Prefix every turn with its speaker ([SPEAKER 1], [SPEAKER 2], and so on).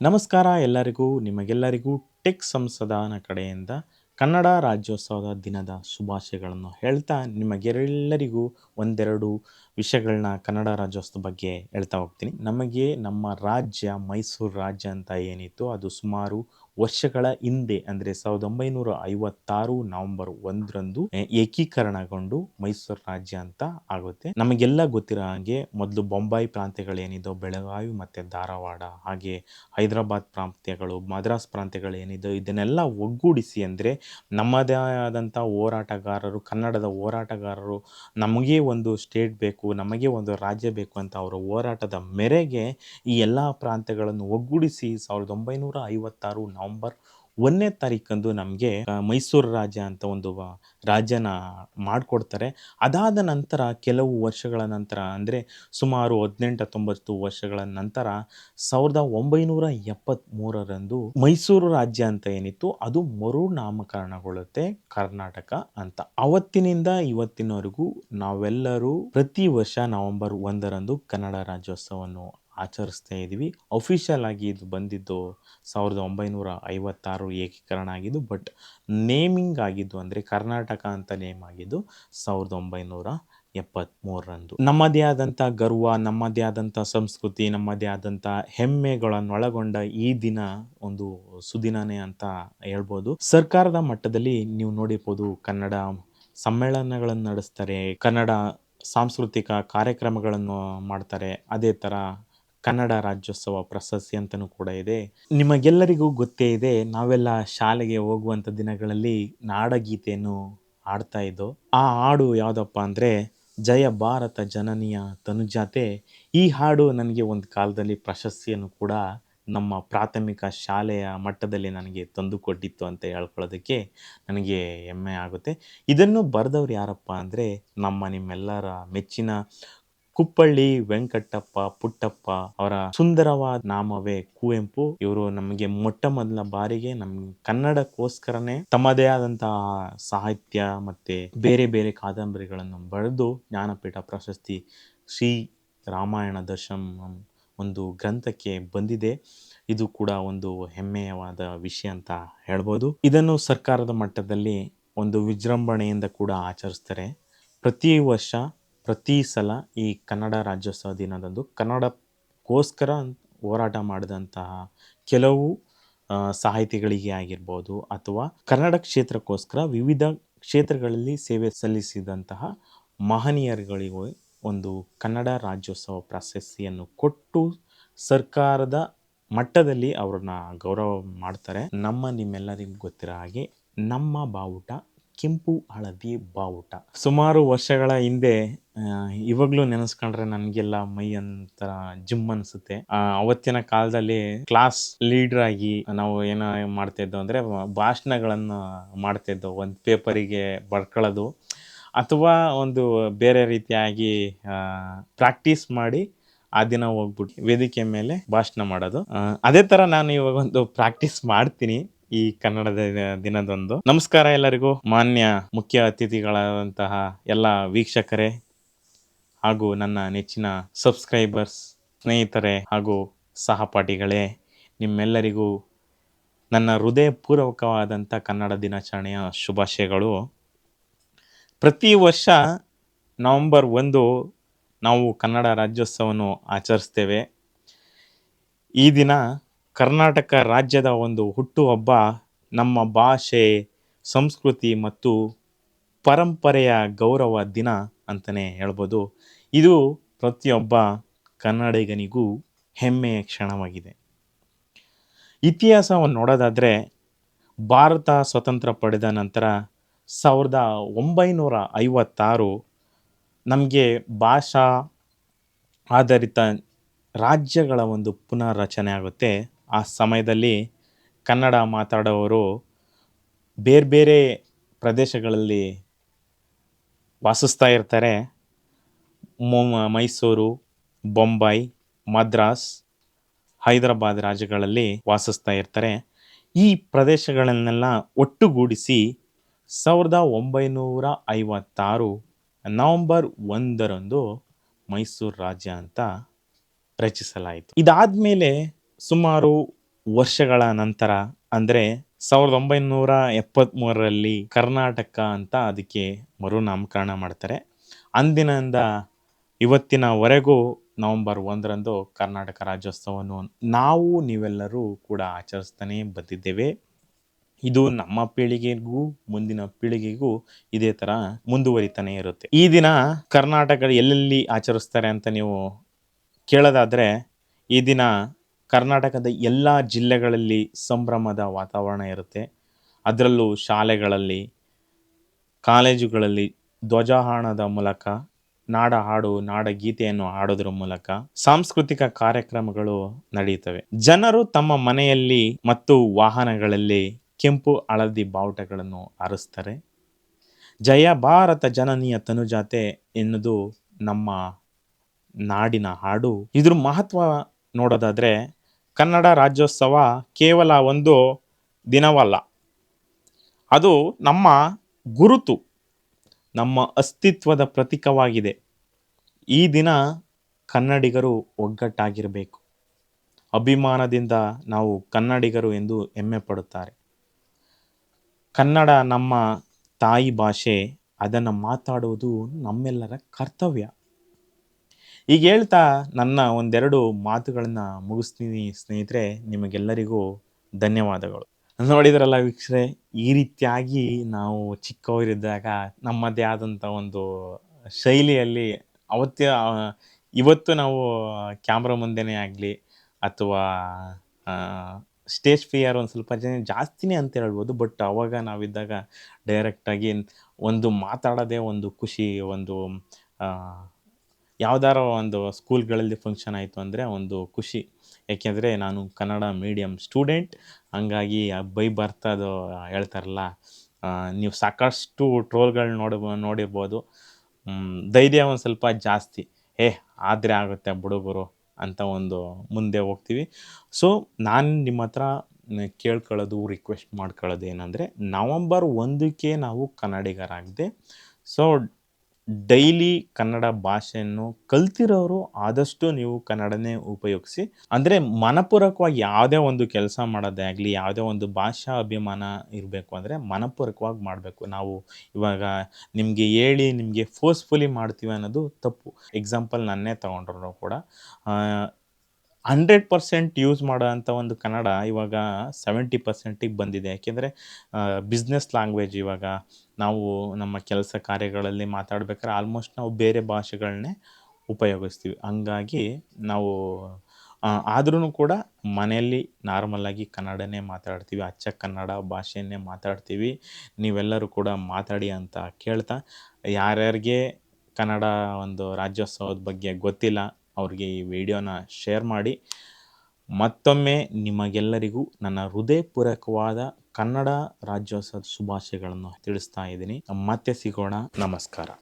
[SPEAKER 1] ನಮಸ್ಕಾರ ಎಲ್ಲರಿಗೂ ನಿಮಗೆಲ್ಲರಿಗೂ ಟೆಕ್ ಸಂಸದನ ಕಡೆಯಿಂದ ಕನ್ನಡ ರಾಜ್ಯೋತ್ಸವದ ದಿನದ ಶುಭಾಶಯಗಳನ್ನು ಹೇಳ್ತಾ ನಿಮಗೆಲ್ಲರಿಗೂ ಒಂದೆರಡು ವಿಷಯಗಳನ್ನ ಕನ್ನಡ ರಾಜ್ಯೋತ್ಸವದ ಬಗ್ಗೆ ಹೇಳ್ತಾ ಹೋಗ್ತೀನಿ. ನಮಗೆ ನಮ್ಮ ರಾಜ್ಯ ಮೈಸೂರು ರಾಜ್ಯ ಅಂತ ಏನಿತ್ತು, ಅದು ಸುಮಾರು ವರ್ಷಗಳ ಹಿಂದೆ, ಅಂದರೆ ಸಾವಿರದ ಒಂಬೈನೂರ ಐವತ್ತಾರು ನವೆಂಬರ್ ಒಂದರಂದು ಏಕೀಕರಣಗೊಂಡು ಮೈಸೂರು ರಾಜ್ಯ ಅಂತ ಆಗುತ್ತೆ. ನಮಗೆಲ್ಲ ಗೊತ್ತಿರೋ ಹಾಗೆ ಮೊದಲು ಬೊಂಬಾಯಿ ಪ್ರಾಂತ್ಯಗಳೇನಿದೋ ಬೆಳಗಾವಿ ಮತ್ತು ಧಾರವಾಡ, ಹಾಗೆ ಹೈದರಾಬಾದ್ ಪ್ರಾಂತ್ಯಗಳು, ಮದ್ರಾಸ್ ಪ್ರಾಂತ್ಯಗಳು ಏನಿದೋ ಇದನ್ನೆಲ್ಲ ಒಗ್ಗೂಡಿಸಿ ಅಂದರೆ ನಮ್ಮದೇ ಆದಂಥ ಹೋರಾಟಗಾರರು, ಕನ್ನಡದ ಹೋರಾಟಗಾರರು ನಮಗೆ ಒಂದು ಸ್ಟೇಟ್ ಬೇಕು ನಮಗೆ ಒಂದು ರಾಜ್ಯ ಬೇಕು ಅಂತ ಅವರ ಹೋರಾಟದ ಮೇರೆಗೆ ಈ ಎಲ್ಲ ಪ್ರಾಂತ್ಯಗಳನ್ನು ಒಗ್ಗೂಡಿಸಿ ಸಾವಿರದ ಒಂಬೈನೂರ ಐವತ್ತಾರು ನವೆಂಬರ್ ಒಂದನೇ ತಾರೀಕಂದು ನಮಗೆ ಮೈಸೂರು ರಾಜ್ಯ ಅಂತ ಒಂದು ರಾಜ್ಯನ ಮಾಡಿಕೊಡ್ತಾರೆ. ಅದಾದ ನಂತರ ಕೆಲವು ವರ್ಷಗಳ ನಂತರ, ಅಂದರೆ ಸುಮಾರು ಹದಿನೆಂಟು, ಹತ್ತೊಂಬತ್ತು ವರ್ಷಗಳ ನಂತರ ಸಾವಿರದ ಒಂಬೈನೂರ ಎಪ್ಪತ್ತ್ಮೂರರಂದು ಮೈಸೂರು ರಾಜ್ಯ ಅಂತ ಏನಿತ್ತು, ಅದು ಮರು ನಾಮಕರಣಗೊಳ್ಳುತ್ತೆ ಕರ್ನಾಟಕ ಅಂತ. ಅವತ್ತಿನಿಂದ ಇವತ್ತಿನವರೆಗೂ ನಾವೆಲ್ಲರೂ ಪ್ರತಿ ವರ್ಷ ನವೆಂಬರ್ ಒಂದರಂದು ಕನ್ನಡ ರಾಜ್ಯೋತ್ಸವವನ್ನು ಆಚರಿಸ್ತಾ ಇದ್ದೀವಿ. ಅಫಿಷಿಯಲ್ ಆಗಿ ಇದು ಬಂದಿದ್ದು ಸಾವಿರದ ಒಂಬೈನೂರ ಐವತ್ತಾರು ಏಕೀಕರಣ ಆಗಿದ್ದು ಬಟ್ ನೇಮಿಂಗ್ ಆಗಿದ್ದು ಅಂದರೆ ಕರ್ನಾಟಕ ಅಂತ ನೇಮ್ ಆಗಿದ್ದು ಸಾವಿರದ ಒಂಬೈನೂರ ಎಪ್ಪತ್ತ್ಮೂರರಂದು ನಮ್ಮದೇ ಆದಂಥ ಗರ್ವ, ನಮ್ಮದೇ ಆದಂಥ ಸಂಸ್ಕೃತಿ, ನಮ್ಮದೇ ಆದಂಥ ಹೆಮ್ಮೆಗಳನ್ನೊಳಗೊಂಡ ಈ ದಿನ ಒಂದು ಸುದಿನನೇ ಅಂತ ಹೇಳ್ಬೋದು. ಸರ್ಕಾರದ ಮಟ್ಟದಲ್ಲಿ ನೀವು ನೋಡಿರ್ಬೋದು, ಕನ್ನಡ ಸಮ್ಮೇಳನಗಳನ್ನು ನಡೆಸ್ತಾರೆ, ಕನ್ನಡ ಸಾಂಸ್ಕೃತಿಕ ಕಾರ್ಯಕ್ರಮಗಳನ್ನು ಮಾಡ್ತಾರೆ. ಅದೇ ಥರ ಕನ್ನಡ ರಾಜ್ಯೋತ್ಸವ ಪ್ರಶಸ್ತಿ ಅಂತಲೂ ಕೂಡ ಇದೆ. ನಿಮಗೆಲ್ಲರಿಗೂ ಗೊತ್ತೇ ಇದೆ, ನಾವೆಲ್ಲ ಶಾಲೆಗೆ ಹೋಗುವಂಥ ದಿನಗಳಲ್ಲಿ ನಾಡಗೀತೆಯನ್ನು ಹಾಡ್ತಾ ಇದ್ದೋ. ಆ ಹಾಡು ಯಾವುದಪ್ಪ ಅಂದರೆ, ಜಯ ಭಾರತ ಜನನಿಯ ತನುಜಾತೆ. ಈ ಹಾಡು ನನಗೆ ಒಂದು ಕಾಲದಲ್ಲಿ ಪ್ರಶಸ್ತಿಯನ್ನು ಕೂಡ ನಮ್ಮ ಪ್ರಾಥಮಿಕ ಶಾಲೆಯ ಮಟ್ಟದಲ್ಲಿ ನನಗೆ ತಂದುಕೊಟ್ಟಿತ್ತು ಅಂತ ಹೇಳ್ಕೊಳ್ಳೋದಕ್ಕೆ ನನಗೆ ಹೆಮ್ಮೆ ಆಗುತ್ತೆ. ಇದನ್ನು ಬರೆದವ್ರು ಯಾರಪ್ಪ ಅಂದರೆ, ನಮ್ಮ ನಿಮ್ಮೆಲ್ಲರ ಮೆಚ್ಚಿನ ಕುಪ್ಪಳ್ಳಿ, ವೆಂಕಟಪ್ಪ, ಪುಟ್ಟಪ್ಪ ಅವರ ಸುಂದರವಾದ ನಾಮವೇ ಕುವೆಂಪು. ಇವರು ನಮಗೆ ಮೊಟ್ಟ ಮೊದಲ ಬಾರಿಗೆ ನಮ್ ಕನ್ನಡಕ್ಕೋಸ್ಕರನೇ ತಮ್ಮದೇ ಆದಂತಹ ಸಾಹಿತ್ಯ ಮತ್ತೆ ಬೇರೆ ಬೇರೆ ಕಾದಂಬರಿಗಳನ್ನು ಬರೆದು ಜ್ಞಾನಪೀಠ ಪ್ರಶಸ್ತಿ ಶ್ರೀ ರಾಮಾಯಣ ದರ್ಶನಂ ಒಂದು ಗ್ರಂಥಕ್ಕೆ ಬಂದಿದೆ. ಇದು ಕೂಡ ಒಂದು ಹೆಮ್ಮೆಯವಾದ ವಿಷಯ ಅಂತ ಹೇಳ್ಬೋದು. ಇದನ್ನು ಸರ್ಕಾರದ ಮಟ್ಟದಲ್ಲಿ ಒಂದು ವಿಜೃಂಭಣೆಯಿಂದ ಕೂಡ ಆಚರಿಸ್ತಾರೆ. ಪ್ರತಿ ವರ್ಷ ಪ್ರತಿ ಸಲ ಈ ಕನ್ನಡ ರಾಜ್ಯೋತ್ಸವ ದಿನದಂದು ಕನ್ನಡಕ್ಕೋಸ್ಕರ ಹೋರಾಟ ಮಾಡಿದಂತಹ ಕೆಲವು ಸಾಹಿತಿಗಳಿಗೆ ಆಗಿರ್ಬೋದು ಅಥವಾ ಕನ್ನಡ ಕ್ಷೇತ್ರಕ್ಕೋಸ್ಕರ ವಿವಿಧ ಕ್ಷೇತ್ರಗಳಲ್ಲಿ ಸೇವೆ ಸಲ್ಲಿಸಿದಂತಹ ಮಹನೀಯರುಗಳಿಗೂ ಒಂದು ಕನ್ನಡ ರಾಜ್ಯೋತ್ಸವ ಪ್ರಶಸ್ತಿಯನ್ನು ಕೊಟ್ಟು ಸರ್ಕಾರದ ಮಟ್ಟದಲ್ಲಿ ಅವ್ರನ್ನ ಗೌರವ ಮಾಡ್ತಾರೆ. ನಮ್ಮ ನಿಮ್ಮೆಲ್ಲರಿಗೂ ಗೊತ್ತಿರೋ ಹಾಗೆ ನಮ್ಮ ಬಾವುಟ ಕೆಂಪು ಹಳದಿ ಬಾವುಟ. ಸುಮಾರು ವರ್ಷಗಳ ಹಿಂದೆ ಇವಾಗ್ಲೂ ನೆನೆಸ್ಕೊಂಡ್ರೆ ನನಗೆಲ್ಲ ಮೈ ಅಂತ ಜಿಮ್ ಅನ್ಸುತ್ತೆ. ಅವತ್ತಿನ ಕಾಲದಲ್ಲಿ ಕ್ಲಾಸ್ ಲೀಡರ್ ಆಗಿ ನಾವು ಏನೋ ಮಾಡ್ತಾ ಇದ್ದೋ ಅಂದ್ರೆ ಭಾಷಣಗಳನ್ನು ಮಾಡ್ತಾ ಇದ್ದೋ, ಒಂದು ಪೇಪರಿಗೆ ಬರ್ಕೊಳ್ಳೋದು ಅಥವಾ ಒಂದು ಬೇರೆ ರೀತಿಯಾಗಿ ಪ್ರಾಕ್ಟೀಸ್ ಮಾಡಿ ಆ ದಿನ ಹೋಗ್ಬಿಟ್ಟು ವೇದಿಕೆ ಮೇಲೆ ಭಾಷಣ ಮಾಡೋದು. ಅದೇ ತರ ನಾನು ಇವಾಗ ಒಂದು ಪ್ರಾಕ್ಟೀಸ್ ಮಾಡ್ತೀನಿ ಈ ಕನ್ನಡದ ದಿನದಂದು. ನಮಸ್ಕಾರ ಎಲ್ಲರಿಗೂ. ಮಾನ್ಯ ಮುಖ್ಯ ಅತಿಥಿಗಳಾದಂತಹ ಎಲ್ಲ ವೀಕ್ಷಕರೇ ಹಾಗೂ ನನ್ನ ನೆಚ್ಚಿನ ಸಬ್ಸ್ಕ್ರೈಬರ್ಸ್ ಸ್ನೇಹಿತರೆ ಹಾಗೂ ಸಹಪಾಠಿಗಳೇ, ನಿಮ್ಮೆಲ್ಲರಿಗೂ ನನ್ನ ಹೃದಯಪೂರ್ವಕವಾದಂಥ ಕನ್ನಡ ದಿನಾಚರಣೆಯ ಶುಭಾಶಯಗಳು. ಪ್ರತಿ ವರ್ಷ ನವೆಂಬರ್ ಒಂದು ನಾವು ಕನ್ನಡ ರಾಜ್ಯೋತ್ಸವವನ್ನು ಆಚರಿಸ್ತೇವೆ. ಈ ದಿನ ಕರ್ನಾಟಕ ರಾಜ್ಯದ ಒಂದು ಹುಟ್ಟುಹಬ್ಬ ನಮ್ಮ ಭಾಷೆ, ಸಂಸ್ಕೃತಿ ಮತ್ತು ಪರಂಪರೆಯ ಗೌರವ ದಿನ. ಅಂತಲೇ ಹೇಳ್ಬೋದು. ಇದು ಪ್ರತಿಯೊಬ್ಬ ಕನ್ನಡಿಗನಿಗೂ ಹೆಮ್ಮೆಯ ಕ್ಷಣವಾಗಿದೆ. ಇತಿಹಾಸವನ್ನು ನೋಡೋದಾದರೆ ಭಾರತ ಸ್ವತಂತ್ರ ಪಡೆದ ನಂತರ ಸಾವಿರದ ಒಂಬೈನೂರ ಐವತ್ತಾರು ನಮಗೆ ಭಾಷಾ ಆಧಾರಿತ ರಾಜ್ಯಗಳ ಒಂದು ಪುನರ್ರಚನೆ ಆಗುತ್ತೆ. ಆ ಸಮಯದಲ್ಲಿ ಕನ್ನಡ ಮಾತಾಡೋವರು ಬೇರೆ ಬೇರೆ ಪ್ರದೇಶಗಳಲ್ಲಿ ವಾಸಿಸ್ತಾ ಇರ್ತಾರೆ. ಮೈಸೂರು, ಬೊಂಬೈ, ಮದ್ರಾಸ್, ಹೈದರಾಬಾದ್ ರಾಜ್ಯಗಳಲ್ಲಿ ವಾಸಿಸ್ತಾ ಇರ್ತಾರೆ. ಈ ಪ್ರದೇಶಗಳನ್ನೆಲ್ಲ ಒಟ್ಟುಗೂಡಿಸಿ ಸಾವಿರದ ಒಂಬೈನೂರ ಐವತ್ತಾರು ನವಂಬರ್ ಒಂದರಂದು ಮೈಸೂರು ರಾಜ್ಯ ಅಂತ ರಚಿಸಲಾಯಿತು. ಇದಾದ ಮೇಲೆ ಸುಮಾರು ವರ್ಷಗಳ ನಂತರ, ಅಂದರೆ ಸಾವಿರದ ಒಂಬೈನೂರ ಎಪ್ಪತ್ತ್ಮೂರರಲ್ಲಿ ಕರ್ನಾಟಕ ಅಂತ ಅದಕ್ಕೆ ಮರುನಾಮಕರಣ ಮಾಡ್ತಾರೆ. ಅಂದಿನಿಂದ ಇವತ್ತಿನವರೆಗೂ ನವೆಂಬರ್ ಒಂದರಂದು ಕರ್ನಾಟಕ ರಾಜ್ಯೋತ್ಸವವನ್ನು ನಾವು ನೀವೆಲ್ಲರೂ ಕೂಡ ಆಚರಿಸ್ತಾನೆ ಬಂದಿದ್ದೇವೆ. ಇದು ನಮ್ಮ ಪೀಳಿಗೆಗೂ, ಮುಂದಿನ ಪೀಳಿಗೆಗೂ ಇದೇ ಥರ ಮುಂದುವರಿತಾನೆ ಇರುತ್ತೆ. ಈ ದಿನ ಕರ್ನಾಟಕ ಎಲ್ಲೆಲ್ಲಿ ಆಚರಿಸ್ತಾರೆ ಅಂತ ನೀವು ಕೇಳೋದಾದರೆ ಈ ದಿನ ಕರ್ನಾಟಕದ ಎಲ್ಲ ಜಿಲ್ಲೆಗಳಲ್ಲಿ ಸಂಭ್ರಮದ ವಾತಾವರಣ ಇರುತ್ತೆ. ಅದರಲ್ಲೂ ಶಾಲೆಗಳಲ್ಲಿ, ಕಾಲೇಜುಗಳಲ್ಲಿ ಧ್ವಜಾರೋಹಣದ ಮೂಲಕ, ನಾಡ ಹಾಡು, ನಾಡ ಗೀತೆಯನ್ನು ಹಾಡೋದ್ರ ಮೂಲಕ ಸಾಂಸ್ಕೃತಿಕ ಕಾರ್ಯಕ್ರಮಗಳು ನಡೆಯುತ್ತವೆ ಜನರು ತಮ್ಮ ಮನೆಯಲ್ಲಿ ಮತ್ತು ವಾಹನಗಳಲ್ಲಿ ಕೆಂಪು ಹಳದಿ ಬಾವುಟಗಳನ್ನು ಹಾರಿಸ್ತಾರೆ. ಜಯ ಭಾರತ ಜನನೀಯ ತನುಜಾತೆ ಎನ್ನುವುದು ನಮ್ಮ ನಾಡಿನ ಹಾಡು. ಇದ್ರ ಮಹತ್ವ ನೋಡೋದಾದರೆ ಕನ್ನಡ ರಾಜ್ಯೋತ್ಸವ ಕೇವಲ ಒಂದು ದಿನವಲ್ಲ. ಅದು ನಮ್ಮ ಗುರುತು, ನಮ್ಮ ಅಸ್ತಿತ್ವದ ಪ್ರತೀಕವಾಗಿದೆ. ಈ ದಿನ ಕನ್ನಡಿಗರು ಒಗ್ಗಟ್ಟಾಗಿರಬೇಕು. ಅಭಿಮಾನದಿಂದ ನಾವು ಕನ್ನಡಿಗರು ಎಂದು ಹೆಮ್ಮೆ ಪಡುತ್ತಾರೆ. ಕನ್ನಡ ನಮ್ಮ ತಾಯಿ ಭಾಷೆ, ಅದನ್ನು ಮಾತಾಡುವುದು ನಮ್ಮೆಲ್ಲರ ಕರ್ತವ್ಯ. ಈಗ ಹೇಳ್ತಾ ನನ್ನ ಒಂದೆರಡು ಮಾತುಗಳನ್ನು ಮುಗಿಸ್ತೀನಿ ಸ್ನೇಹಿತರೆ, ನಿಮಗೆಲ್ಲರಿಗೂ ಧನ್ಯವಾದಗಳು. ನೋಡಿದ್ರಲ್ಲ ವೀಕ್ಷರೆ, ಈ ರೀತಿಯಾಗಿ ನಾವು ಚಿಕ್ಕವರಿದ್ದಾಗ ನಮ್ಮದೇ ಆದಂಥ ಒಂದು ಶೈಲಿಯಲ್ಲಿ ಅವತ್ತೇ ಇವತ್ತು ನಾವು ಕ್ಯಾಮ್ರಾ ಮುಂದೆನೇ ಆಗಲಿ ಅಥವಾ ಸ್ಟೇಜ್ ಫಿಯರ್ ಒಂದು ಸ್ವಲ್ಪ ಜನ ಜಾಸ್ತಿನೇ ಅಂತ ಹೇಳ್ಬೋದು, ಬಟ್ ಅವಾಗ ನಾವಿದ್ದಾಗ ಡೈರೆಕ್ಟಾಗಿ ಒಂದು ಮಾತಾಡೋದೇ ಒಂದು ಖುಷಿ, ಒಂದು ಯಾವ್ದಾರ ಒಂದು ಸ್ಕೂಲ್ಗಳಲ್ಲಿ ಫಂಕ್ಷನ್ ಆಯಿತು ಅಂದರೆ ಒಂದು ಖುಷಿ. ಏಕೆಂದರೆ ನಾನು ಕನ್ನಡ ಮೀಡಿಯಮ್ ಸ್ಟೂಡೆಂಟ್ ಹಂಗಾಗಿ ಬೈ ಬರ್ತದು ಹೇಳ್ತಾರಲ್ಲ ನೀವು ಸಾಕಷ್ಟು ಟ್ರೋಲ್ಗಳು ನೋಡ ನೋಡಿರ್ಬೋದು. ಧೈರ್ಯ ಒಂದು ಸ್ವಲ್ಪ ಜಾಸ್ತಿ. ಏ ಆದರೆ ಆಗುತ್ತೆ ಬುಡುಗರು ಅಂತ ಒಂದು ಮುಂದೆ ಹೋಗ್ತೀವಿ. ಸೊ ನಾನು ನಿಮ್ಮ ಹತ್ರ ಕೇಳ್ಕೊಳ್ಳೋದು ರಿಕ್ವೆಸ್ಟ್ ಮಾಡ್ಕೊಳ್ಳೋದು ಏನಂದರೆ, ನವಂಬರ್ ಒಂದಕ್ಕೆ ನಾವು ಕನ್ನಡಿಗರಾಗದೆ ಸೊ ಡೈಲಿ ಕನ್ನಡ ಭಾಷೆಯನ್ನು ಕಲ್ತಿರೋರು ಆದಷ್ಟು ನೀವು ಕನ್ನಡನೇ ಉಪಯೋಗಿಸಿ, ಅಂದರೆ ಮನಪೂರ್ವಕವಾಗಿ ಯಾವುದೇ ಒಂದು ಕೆಲಸ ಮಾಡೋದೇ ಆಗಲಿ, ಯಾವುದೇ ಒಂದು ಭಾಷಾ ಅಭಿಮಾನ ಇರಬೇಕು ಅಂದರೆ ಮನಪೂರ್ವಕವಾಗಿ ಮಾಡಬೇಕು. ನಾವು ಇವಾಗ ನಿಮಗೆ ಹೇಳಿ ನಿಮಗೆ ಫೋರ್ಸ್ಫುಲಿ ಮಾಡ್ತೀವಿ ಅನ್ನೋದು ತಪ್ಪು. ಎಕ್ಸಾಂಪಲ್ ನನ್ನೇ ತಗೊಂಡ್ರು ಕೂಡ ಹಂಡ್ರೆಡ್ ಪರ್ಸೆಂಟ್ ಯೂಸ್ ಮಾಡೋ ಅಂಥ ಒಂದು ಕನ್ನಡ ಇವಾಗ ಸೆವೆಂಟಿ ಪರ್ಸೆಂಟಿಗೆ ಬಂದಿದೆ. ಯಾಕೆಂದರೆ ಬಿಸ್ನೆಸ್ ಲ್ಯಾಂಗ್ವೇಜ್ ಇವಾಗ ನಾವು ನಮ್ಮ ಕೆಲಸ ಕಾರ್ಯಗಳಲ್ಲಿ ಮಾತಾಡ್ಬೇಕಾದ್ರೆ ಆಲ್ಮೋಸ್ಟ್ ನಾವು ಬೇರೆ ಭಾಷೆಗಳನ್ನೇ ಉಪಯೋಗಿಸ್ತೀವಿ. ಹಂಗಾಗಿ ನಾವು ಆದ್ರೂ ಕೂಡ ಮನೆಯಲ್ಲಿ ನಾರ್ಮಲಾಗಿ ಕನ್ನಡನೇ ಮಾತಾಡ್ತೀವಿ, ಅಚ್ಚ ಕನ್ನಡ ಭಾಷೆಯನ್ನೇ ಮಾತಾಡ್ತೀವಿ. ನೀವೆಲ್ಲರೂ ಕೂಡ ಮಾತಾಡಿ ಅಂತ ಕೇಳ್ತಾ, ಯಾರ್ಯಾರಿಗೆ ಕನ್ನಡ ಒಂದು ರಾಜ್ಯೋತ್ಸವದ ಬಗ್ಗೆ ಗೊತ್ತಿಲ್ಲ ಅವ್ರಿಗೆ ಈ ವಿಡಿಯೋನ ಶೇರ್ ಮಾಡಿ. ಮತ್ತೊಮ್ಮೆ ನಿಮಗೆಲ್ಲರಿಗೂ ನನ್ನ ಹೃದಯಪೂರ್ವಕವಾದ ಕನ್ನಡ ರಾಜ್ಯೋತ್ಸವದ ಶುಭಾಶಯಗಳನ್ನು ತಿಳಿಸ್ತಾ ಇದ್ದೀನಿ. ಮತ್ತೆ ಸಿಗೋಣ. ನಮಸ್ಕಾರ.